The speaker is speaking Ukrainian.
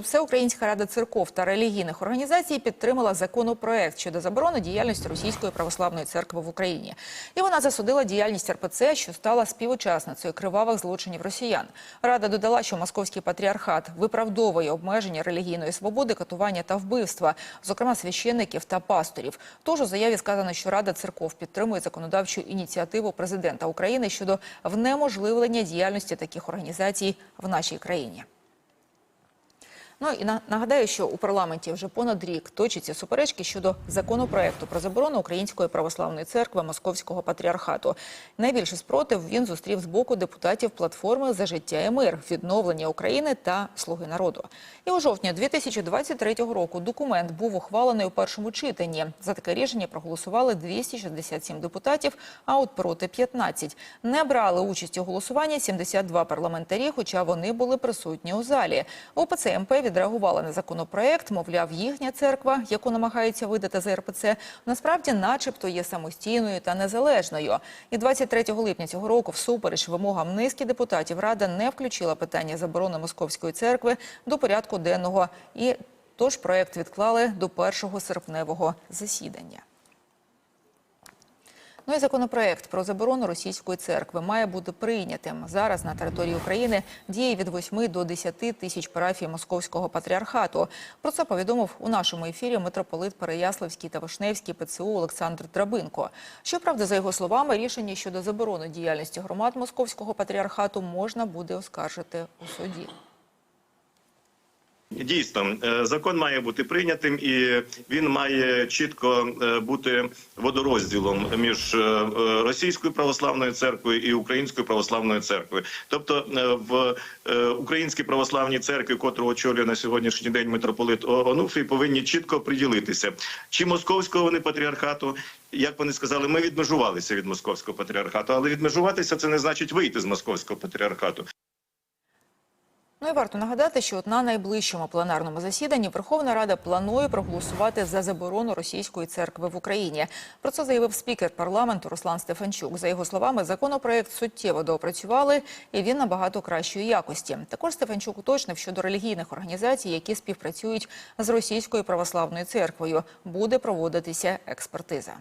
Всеукраїнська рада церков та релігійних організацій підтримала законопроект щодо заборони діяльності Російської православної церкви в Україні. І вона засудила діяльність РПЦ, що стала співучасницею кривавих злочинів росіян. Рада додала, що московський патріархат виправдовує обмеження релігійної свободи, катування та вбивства, зокрема священників та пасторів. Тож у заяві сказано, що Рада церков підтримує законодавчу ініціативу президента України щодо внеможливлення діяльності таких організацій в нашій країні. Ну і на- нагадаю, що у парламенті вже понад рік точаться суперечки щодо законопроекту про заборону Української православної церкви Московського патріархату. Найбільший спротив він зустрів з боку депутатів платформи за життя і мир, відновлення України та Слуги народу. І у жовтні 2023 року документ був ухвалений у першому читанні. За таке рішення проголосували 267 депутатів, а от проти 15. Не брали участь у голосуванні 72 парламентарі, хоча вони були присутні у залі. ОПЦ МП відреагувала на законопроект, мовляв, їхня церква, яку намагаються видати за РПЦ, насправді, начебто, є самостійною та незалежною. І 23 липня цього року, всупереч вимогам низки депутатів, рада не включила питання заборони московської церкви до порядку денного. І тож проект відклали до першого серпневого засідання. Ну і законопроект про заборону російської церкви має бути прийнятим. Зараз на території України діє від 8 до 10 тисяч парафій Московського патріархату. Про це повідомив у нашому ефірі митрополит Переяславський та Вишневський ПЦУ Олександр Драбинко. Щоправда, за його словами, рішення щодо заборони діяльності громад Московського патріархату можна буде оскаржити у суді. Дійсно, е, закон має бути прийнятим, і він має чітко е, бути водорозділом між е, російською православною церквою і українською православною церквою. Тобто в українській православній церкві, котру очолює на сьогоднішній день митрополит Онуфрій, повинні чітко приділитися чи московського вони патріархату. Як вони сказали, ми відмежувалися від московського патріархату, але відмежуватися це не значить вийти з московського патріархату. Ну і варто нагадати, що от на найближчому пленарному засіданні Верховна Рада планує проголосувати за заборону російської церкви в Україні. Про це заявив спікер парламенту Руслан Стефанчук. За його словами, законопроект суттєво доопрацювали і він набагато кращої якості. Також Стефанчук уточнив, що до релігійних організацій, які співпрацюють з російською православною церквою, буде проводитися експертиза.